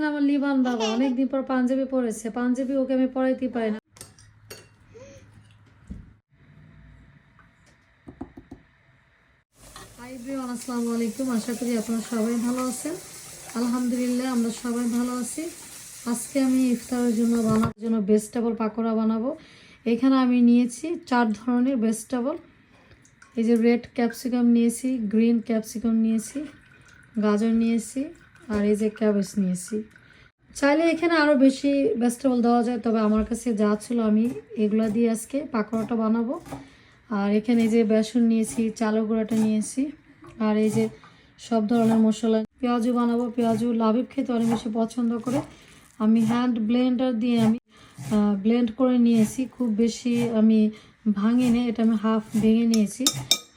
এখানে আমার লিবান বাবা অনেকদিন পর পাঞ্জাবি পরেছে। পাঞ্জাবি ওকে আমি পরাইতে পারি না। হাই ব্রিয়ান আসসালামু আলাইকুম। আশা করি আপনারা সবাই ভালো আছেন। আলহামদুলিল্লাহ আমরা সবাই ভালো আছি। আজকে আমি ইফতারের জন্য বানানোর জন্য ভেজিটেবল পাকোড়া বানাবো। এখানে আমি নিয়েছি চার ধরনের ভেজিটেবল এই যে রেড ক্যাপসিকাম নিয়েছি গ্রিন ক্যাপসিকাম নিয়েছি গাজর নিয়েছি আর এই যে ক্যাবেজ নিয়েছি। চাইলে এখানে আরও বেশি ভেজিটেবল দেওয়া যায়, তবে আমার কাছে যা ছিল আমি এগুলো দিয়ে আজকে পাকোড়াটা বানাবো। আর এখানে এই যে বেসন নিয়েছি, চালের গুঁড়াটা নিয়েছি, আর এই যে সব ধরনের মশলা। পেঁয়াজু বানাবো, পেঁয়াজু লাভিব খেতে অনেক বেশি পছন্দ করে। আমি হ্যান্ড ব্লেন্ডার দিয়ে আমি ব্লেন্ড করে নিয়েছি, খুব বেশি আমি ভাঙে ভাঙিনি, এটা আমি হাফ ভেঙে নিয়েছি।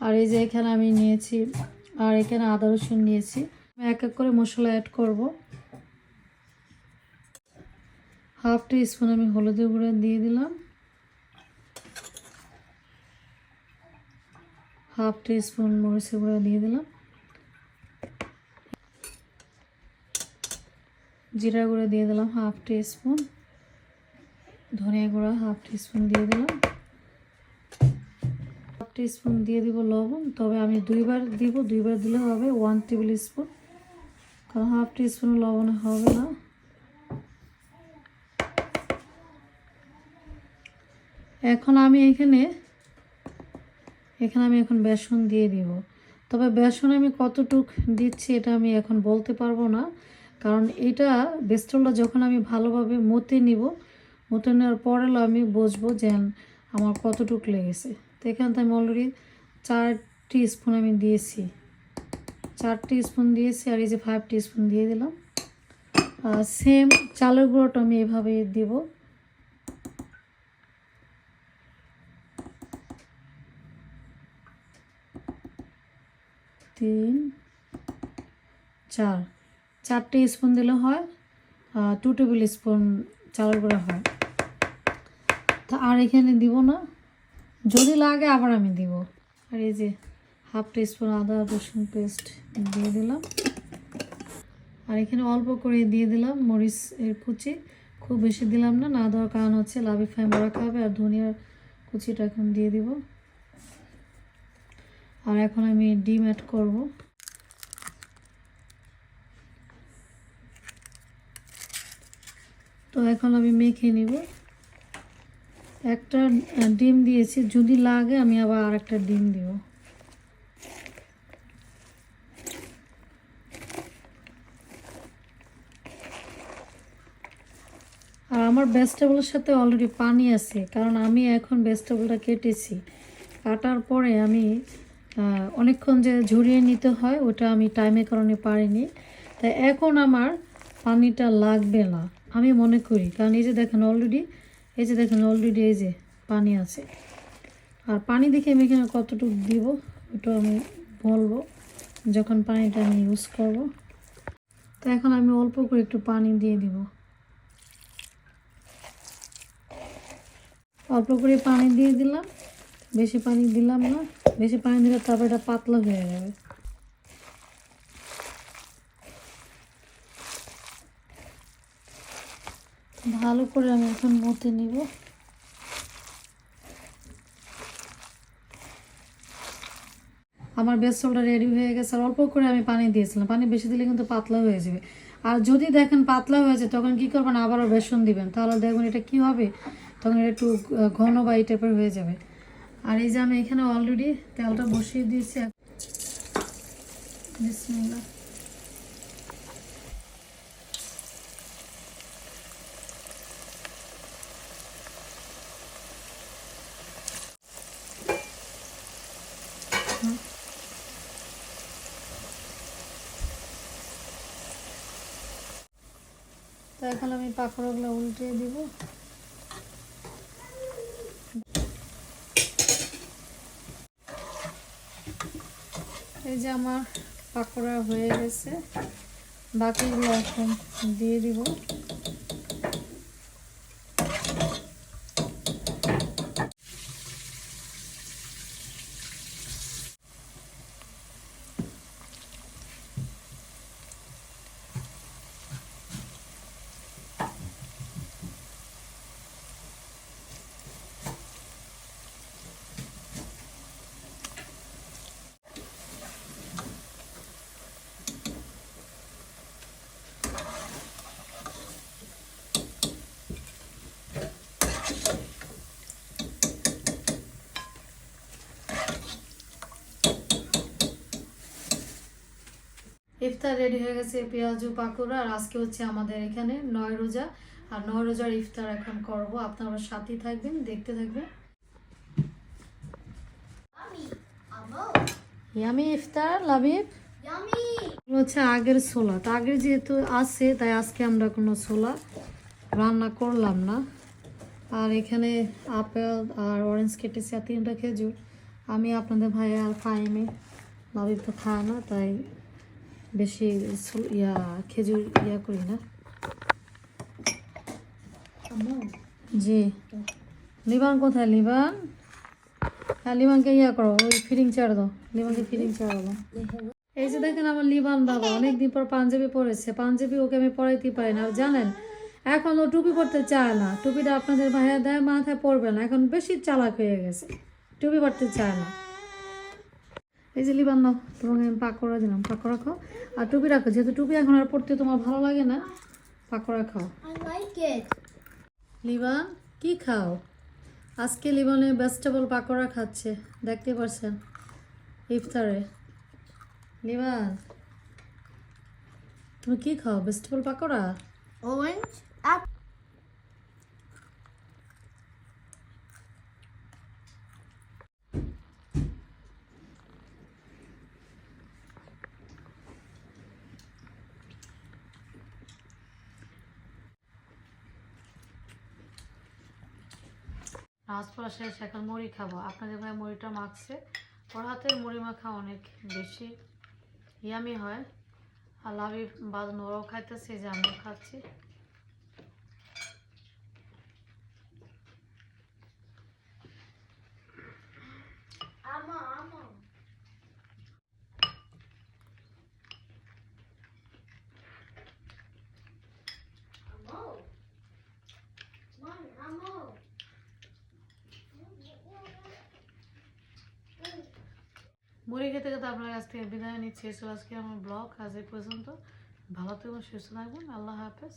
আর এই যে এখানে আমি নিয়েছি, আর এখানে আদা রসুন নিয়েছি। এক এক করে মশলা অ্যাড করব। হাফ টি স্পুন আমি হলুদের গুঁড়া দিয়ে দিলাম। হাফ টি স্পুন মরিচের গুঁড়া দিয়ে দিলাম। জিরা গুঁড়া দিয়ে দিলাম হাফ টি স্পুন ধনিয়া গুঁড়া হাফ টি স্পুন দিয়ে দিলাম। হাফ টি স্পুন দিয়ে দিব লবণ। তবে আমি দুইবার দিব, দুইবার দিলে হবে ওয়ান টেবিল স্পুন কারণ হাফ টি স্পুন লবণ হবে না। এখন আমি এখানে এখানে আমি এখন বেসন দিয়ে দিব। তবে বেসন আমি কতটুক দিচ্ছি এটা আমি এখন বলতে পারব না। কারণ এটা বেস্টলটা যখন আমি ভালোভাবে মতে নিব, মতে নেওয়ার পরে আমি বুঝব যে আমার কতটুক লেগেছে। তো এখানে তো আমি অলরেডি চারটি স্পুন আমি দিয়েছি। চারটি স্পুন দিয়েছি আর এই যে ফাইভ স্পুন দিয়ে দিলাম। সেম চালের গুঁড়োটা আমি এভাবে দিব। তিন, চার চারটে স্পুন দিলে হয় টু টেবিল স্পুন চালের গুঁড়া হয়। তা আর এখানে দিব না। যদি লাগে আবার আমি দিব। আর এই যে হাফ টি স্পুন আদা রসুন পেস্ট দিয়ে দিলাম। আর এখানে অল্প করে দিয়ে দিলাম মরিচ এর কুচি। খুব বেশি দিলাম না না দেওয়ার কারণ হচ্ছে লাভি ফাইম বড়া খাবে আর ধনিয়ার কুচিটা এখন দিয়ে দিব। আর এখন আমি ডিম অ্যাড করব। তো এখন আমি মেখে নিব। একটা ডিম দিয়েছি, যদি লাগে আমি আবার আরেকটা ডিম দিব। আর আমার ভেজিটেবলের সাথে অলরেডি পানি আছে, কারণ আমি এখন ভেজিটেবলটা কেটেছি। কাটার পরে আমি অনেকক্ষণ যে ঝরিয়ে নিতে হয়, ওটা আমি টাইমের কারণে পারিনি। তাই এখন আমার পানিটা লাগবে না, আমি মনে করি। কারণ এই যে দেখেন অলরেডি এই যে দেখেন অলরেডি এই যে পানি আছে। আর পানি দেখে আমি এখানে কতটুকু দিব, ওটা আমি বলব, যখন পানিটা আমি ইউজ করব। তো এখন আমি অল্প করে একটু পানি দিয়ে দিব। অল্প করে পানি দিয়ে দিলাম। বেশি পানি দিলাম না। বেশি পানি দিলে তারপর এটা পাতলা হয়ে যাবে। ভালো করে আমি এখন মতে নিব। আমার বেসনটা রেডি হয়ে গেছে আর অল্প করে আমি পানি দিয়েছিলাম। পানি বেশি দিলে কিন্তু পাতলা হয়ে যাবে। আর যদি দেখেন পাতলা হয়েছে তখন কি করবেন? আবারও বেসন দিবেন। তাহলে দেখবেন এটা কি হবে? তখন এটা একটু ঘন বা এই টাইপের হয়ে যাবে। আর এই যে আমি এখানে অলরেডি তেলটা বসিয়ে দিয়েছি। তো এখন আমি পাকড়গুলো উল্টে দিব। এই যে আমার পাকোড়া হয়ে গেছে। বাকিগুলো এখন দিয়ে দিব। ইফতার রেডি হয়ে গেছে পেঁয়াজু পাকোড়া আর আজকে হচ্ছে আমাদের এখানে নয় রোজা। আর নয় রোজার ইফতার এখন করব। আপনারা সাথেই থাকবেন দেখতে থাকবেন। ইয়ামি ইফতার. এগুলো হচ্ছে আগের ছোলা। তো আগের যেহেতু আছে তাই আজকে আমরা কোনো ছোলা রান্না করলাম না। আর এখানে আপেল আর অরেঞ্জ কেটেছি আর তিনটা খেজুর। আমি আপনাদের ভাই আর খাইনি লাবিব তো খায় না তাই বেশি ইয়া, খেজুর ইয়া করি না। জি। লিবান কোথায়? লিবান? হ্যাঁ লিবানকে ইয়া করো, ওই ফিটিং চাড় দাও। লিবানকে ফিটিং চাড় দাও। এই যে দেখেন আমার লিবান বাবা, অনেকদিন পর পাঞ্জাবি পরেছে। পাঞ্জাবি ওকে আমি পরাইতে পারি না। জানেন, এখন ও টুপি পরতে চায় না। টুপিটা আপনাদের ভাইয়া দেয়, মাথায় পরবে না। এখন বেশি চালাক হয়ে গেছে। টুপি পরতে চায় না। এই যে লিবান দাও তোমাকে আমি পাকোড়া দিলাম পাকোড়া খাও। আর টুপি রাখো যেহেতু টুপি এখন আর পড়তে তোমার ভালো লাগে না পাকোড়া খাও। লিবান কি খাও? আজকে লিবানে ভেজিটেবল পাকোড়া খাচ্ছে দেখতে পারছেন? ইফতারে। লিবান তুমি কি খাও ভেজিটেবল পাকোড়া? Orange. নামাজ শেষ, এখন মুড়ি খাব। আপনাদের ভাই মুড়িটা মাখছে। ওর হাতের মুড়ি মাখা অনেক বেশি ইয়ামি হয়। আর লাভি বাদ ওরাও খাইতেছি যে আমিও খাচ্ছি। মুড়ি খেতে খেতে আপনার কাছ থেকে বিদায় নিচ্ছি। আজকে আমার ব্লগ। আজ এই পর্যন্ত। ভালো থাকবেন সুস্থ থাকবেন আল্লাহ হাফেজ।